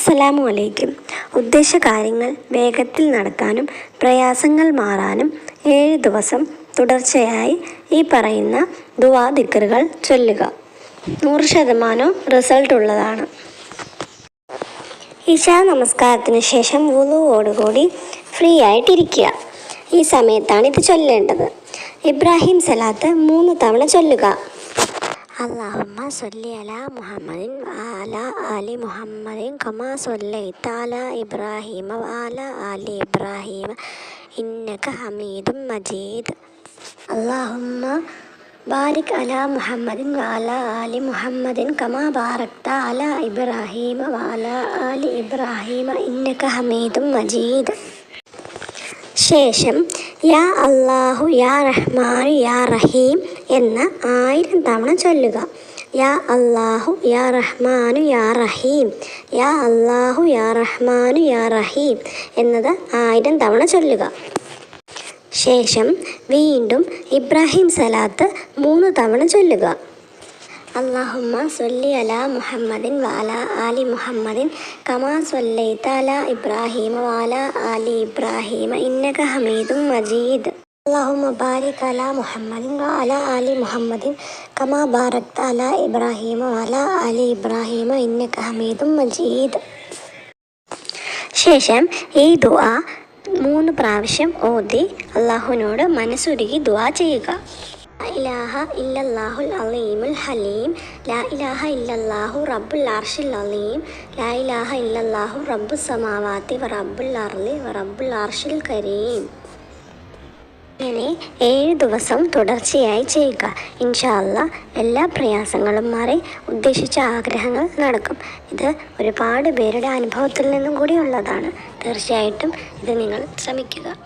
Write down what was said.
അസ്സലാമു അലൈക്കും ഉദ്ദേശ കാര്യങ്ങൾ വേഗത്തിൽ നടക്കാനും പ്രയാസങ്ങൾ മാറാനും ഏഴ് ദിവസം തുടർച്ചയായി ഈ പറയുന്ന ദുവാ ദിക്കറുകൾ ചൊല്ലുക. നൂറ് ശതമാനം റിസൾട്ട് ഉള്ളതാണ്. ഇശാ നമസ്കാരത്തിന് ശേഷം വുളുവോടുകൂടി ഫ്രീ ആയിട്ടിരിക്കുക. ഈ സമയത്താണ് ഇത് ചൊല്ലേണ്ടത്. ഇബ്രാഹിം സലാത്ത് മൂന്ന് തവണ ചൊല്ലുക. അള്ളാഹുമ്മ സൊല്ലി അല മുഹമ്മദിൻ അല അലി മുഹമ്മദിൻ കമാ സൊല്ലൈത്ത അല ഇബ്രാഹിമ അല അലി ഇബ്രാഹിമ ഇന്നക ഹമീദും മജീദ്. അള്ളാഹുമ്മ ബാരിക് അല മുഹമ്മദിൻ വാല അലി മുഹമ്മദിൻ കമാ ബാറക്ത അല ഇബ്രാഹിമ വാല അലി ഇബ്രാഹിമ ഇന്നക ഹമീദും മജീദ്. ശേഷം യാ അള്ളാഹു യാ റഹ്മാൻ യാ റഹീം എന്ന് ആയിരം തവണ ചൊല്ലുക. യാ അള്ളാഹു യാ റഹ്മാനു യാ റഹീം. യാ അള്ളാഹു യാ റഹ്മാനു യാ റഹീം എന്നത് ആയിരം തവണ ചൊല്ലുക. ശേഷം വീണ്ടും ഇബ്രാഹിം സലാത്ത് മൂന്ന് തവണ ചൊല്ലുക. അള്ളാഹുമ്മ സൊല്ലി അല മുഹമ്മദിൻ വാല ആലി മുഹമ്മദിൻ കമാ സൊല്ലൈത്ത അല ഇബ്രാഹിമ വാല ആലി ഇബ്രാഹിമ ഇന്നക ഹമീദും മജീദ്. അള്ളാഹുമ്മ ബാരിക് അല മുഹമ്മദിൻ വാല ആലി മുഹമ്മദിൻ കമാ ബാരക്ത അല ഇബ്രാഹിമ വാല ആലി ഇബ്രാഹിമ ഇന്നക ഹമീദും മജീദ്. ശേഷം ഈ ദുആ മൂന്ന് പ്രാവശ്യം ഓതി അള്ളാഹുവിനോട് മനസ്സുരുകി ദുആ ചെയ്യുക. ഇലാഹ ഇല്ലല്ലാഹുൽ അലീമുൽ ഹലീം. ലാ ഇലാഹ ഇല്ലല്ലാഹു റബ്ബുൽ അർഷിൽ അലീം. ലാ ഇലാഹ ഇല്ലല്ലാഹു റബ്ബു സമാവാത്തി വ റബ്ബുൽ അർലി വ റബ്ബുൽ അർഷിൽ കരീം. ഇങ്ങനെ ഏഴ് ദിവസം തുടർച്ചയായി ചെയ്യുക. ഇൻഷാല്ല എല്ലാ പ്രയാസങ്ങളും മാറി ഉദ്ദേശിച്ച ആഗ്രഹങ്ങൾ നടക്കും. ഇത് ഒരുപാട് പേരുടെ അനുഭവത്തിൽ നിന്നും കൂടി ഉള്ളതാണ്. തീർച്ചയായിട്ടും ഇത് നിങ്ങൾ ശ്രമിക്കുക.